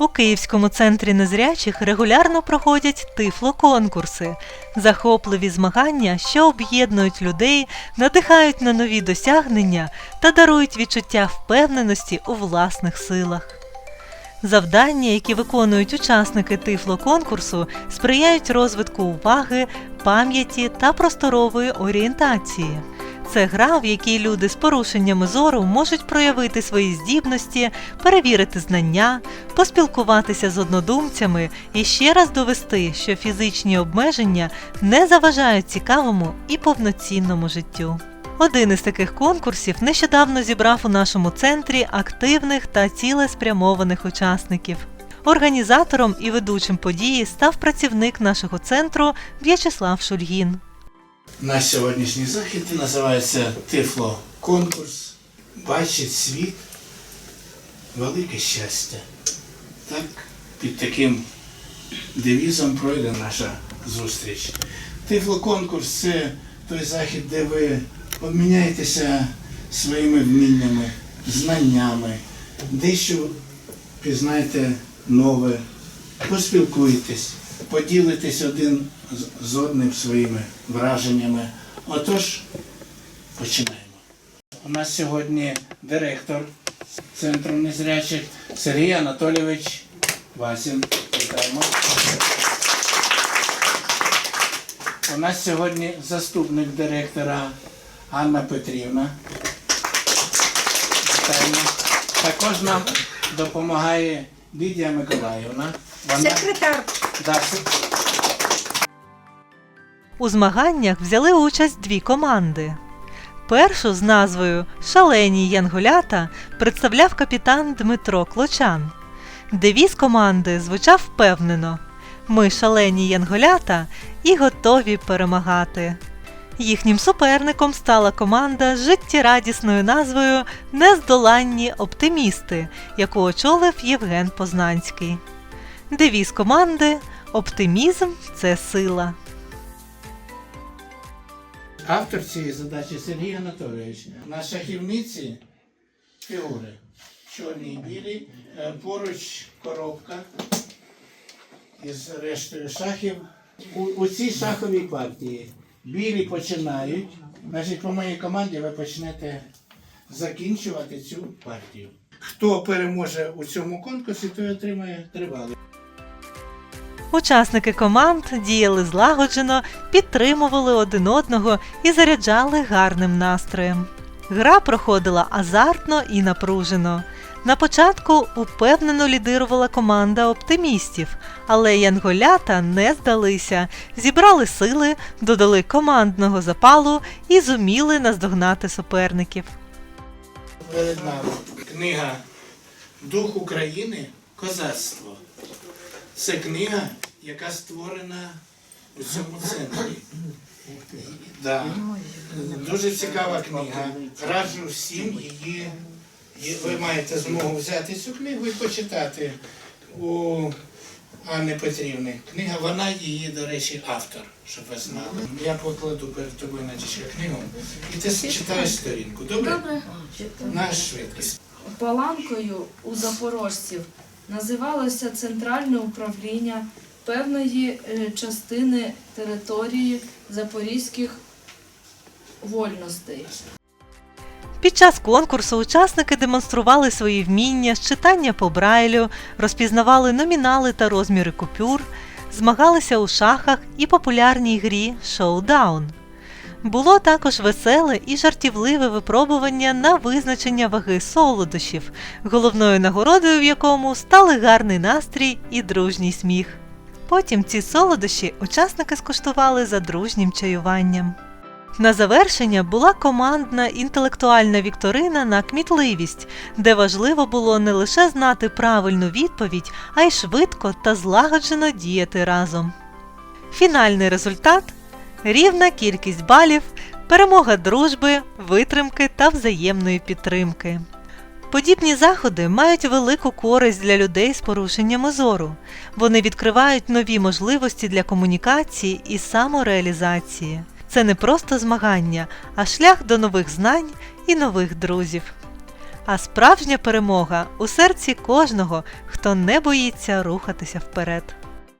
У Київському центрі незрячих регулярно проходять тифлоконкурси, захопливі змагання, що об'єднують людей, надихають на нові досягнення та дарують відчуття впевненості у власних силах. Завдання, які виконують учасники тифлоконкурсу, сприяють розвитку уваги, пам'яті та просторової орієнтації. Це гра, в якій люди з порушеннями зору можуть проявити свої здібності, перевірити знання, поспілкуватися з однодумцями і ще раз довести, що фізичні обмеження не заважають цікавому і повноцінному життю. Один із таких конкурсів нещодавно зібрав у нашому центрі активних та цілеспрямованих учасників. Організатором і ведучим події став працівник нашого центру В'ячеслав Шульгін. Наш сьогоднішній захід називається Тифло конкурс. Бачить світ велике щастя. Так, під таким девізом пройде наша зустріч. Тифло конкурс це той захід, де ви обміняєтеся своїми вміннями, знаннями, дещо пізнаєте нове, поспілкуєтесь, поділитесь один з одним своїми враженнями. Отож, починаємо. У нас сьогодні директор Центру незрячих Сергій Анатолійович Васін. Вітаємо. У нас сьогодні заступник директора Анна Петрівна. Вітаємо. Також нам допомагає Лідія Миколаївна. Вона Секретар. Да, се- У змаганнях взяли участь дві команди. Першу з назвою Шалені Янголята представляв капітан Дмитро Клочан. Девіз команди звучав впевнено: Ми шалені янголята і готові перемагати. Їхнім суперником стала команда з життєрадісною назвою Нездоланні оптимісти, яку очолив Євген Познанський. Девіз команди Оптимізм це сила. Автор цієї задачі Сергій Анатолійович. На шахівниці фігури. Чорні і білі. Е, Поруч коробка із рештою шахів. У, у цій шаховій партії білі починають. Значить, по моїй команді ви почнете закінчувати цю партію. Хто переможе у цьому конкурсі, той отримає тривалий. Учасники команд діяли злагоджено, підтримували один одного і заряджали гарним настроєм. Гра проходила азартно і напружено. На початку упевнено лідирувала команда оптимістів, але янголята не здалися, зібрали сили, додали командного запалу і зуміли наздогнати суперників. Перед нами книга Дух України Козацтво. Це книга, яка створена у цьому центрі. Да. Дуже цікава книга. Раджу всім її. Ви маєте змогу взяти цю книгу і почитати у Анни Петрівни. Книга, вона її, до речі, автор, щоб ви знали. Я покладу перед тобою наче книгу, і ти читаєш сторінку. Добре? Добре. На швидкість. Паланкою у запорожців називалося центральне управління певної е, частини території запорізьких вольностей. Під час конкурсу учасники демонстрували свої вміння читання по брайлю, розпізнавали номінали та розміри купюр, змагалися у шахах і популярній грі Шоудаун. Було також веселе і жартівливе випробування на визначення ваги солодощів, головною нагородою в якому стали гарний настрій і дружній сміх. Потім ці солодощі учасники скуштували за дружнім чаюванням. На завершення була командна інтелектуальна вікторина на кмітливість, де важливо було не лише знати правильну відповідь, а й швидко та злагоджено діяти разом. Фінальний результат рівна кількість балів, перемога дружби, витримки та взаємної підтримки. Подібні заходи мають велику користь для людей з порушеннями зору. Вони відкривають нові можливості для комунікації і самореалізації. Це не просто змагання, а шлях до нових знань і нових друзів. А справжня перемога у серці кожного, хто не боїться рухатися вперед.